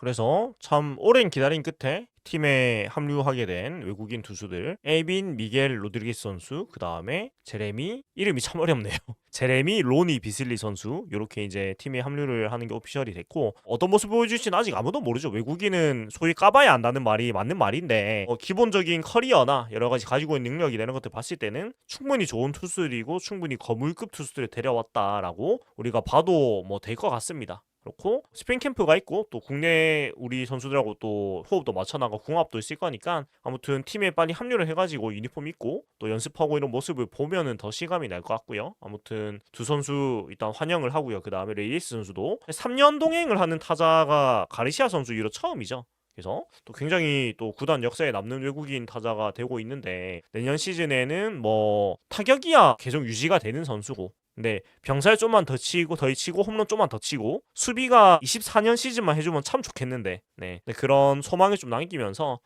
그래서 참 오랜 기다림 끝에 팀에 합류하게 된 외국인 투수들 에빈 미겔 로드리게스 선수 그 다음에 제레미 이름이 참 어렵네요 제레미 로니 비슬리 선수 이렇게 이제 팀에 합류를 하는 게 오피셜이 됐고 어떤 모습 보여줄지는 아직 아무도 모르죠 외국인은 소위 까봐야 안다는 말이 맞는 말인데 어, 기본적인 커리어나 여러 가지 가지고 있는 능력이 이런 것들 봤을 때는 충분히 좋은 투수들이고 충분히 거물급 투수들을 데려왔다라고 우리가 봐도 뭐 될 것 같습니다. 그렇고 스프링 캠프가 있고 또 국내 우리 선수들하고 또 호흡도 맞춰나가 궁합도 있을 거니까 아무튼 팀에 빨리 합류를 해가지고 유니폼 입고 또 연습하고 이런 모습을 보면은 더 실감이 날 것 같고요. 아무튼 두 선수 일단 환영을 하고요. 그 다음에 레이스 선수도 3년 동행을 하는 타자가 가르시아 선수 이로 처음이죠. 그래서 또 굉장히 또 구단 역사에 남는 외국인 타자가 되고 있는데 내년 시즌에는 뭐 타격이야 계속 유지가 되는 선수고 근데 병살 좀만 더 치고 더 치고 홈런 좀만 더 치고 수비가 24년 시즌만 해주면 참 좋겠는데. 네 근데 그런 소망을 좀 남기면서